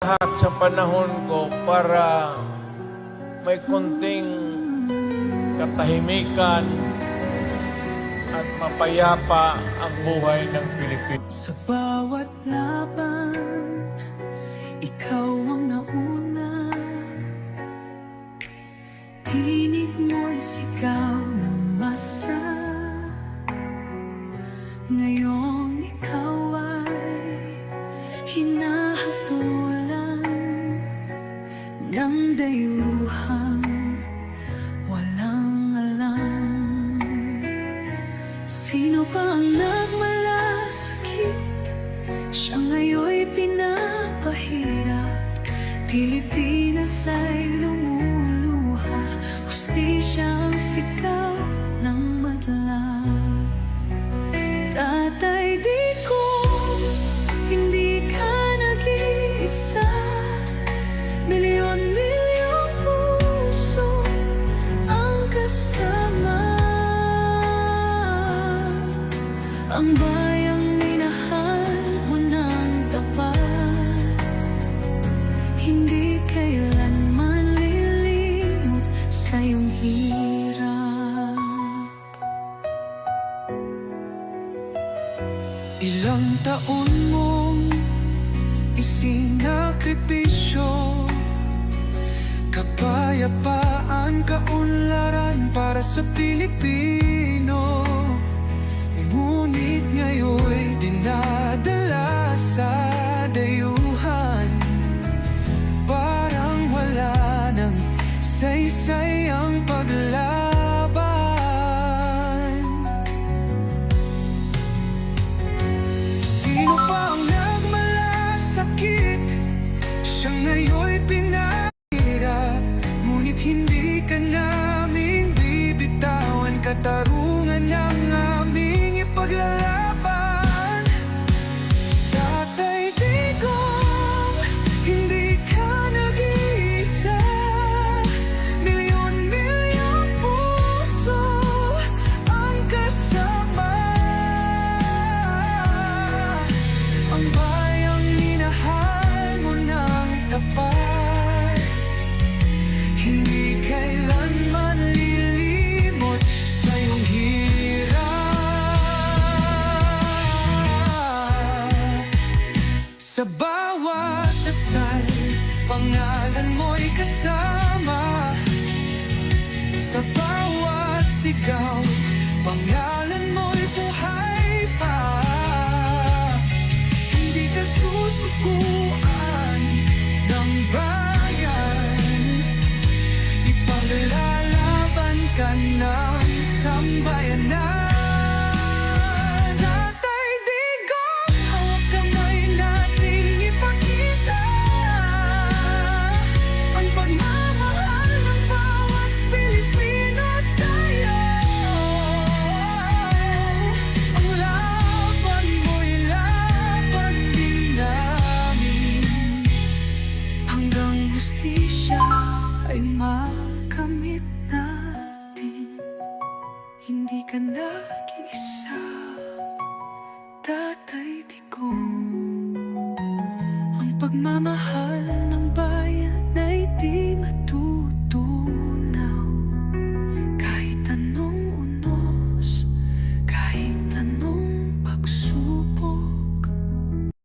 lahat sa panahon ko para may konting katahimikan at mapayapa ang buhay ng Pilipinas. Sa bawat laban, ikaw Ng dayuhang walang alam. Sino pa ang nagmalasakit? Siya ngayon'y pinapahirap. Pilipinas ay lumuluha. Hustisya ang sigaw ng madla. Tatay di ko Hindi ka nag-iisa Ang bayang minahal mo ng tapat. Hindi kailanman sa iyong hirap. Ilang taon mong isinakripisyo Kapayapaan, kaunlaran para sa Pilipino Sa bawat dasal, pangalan mo'y kasama. Sa bawat sigaw, pangalan mo'y buhay pa. Hindi ka susukuan ng bayan. Ipaglalaban ka ng sambayanan Hindi ka nag-iisa. Tatay Digong Ang pagmamahal ng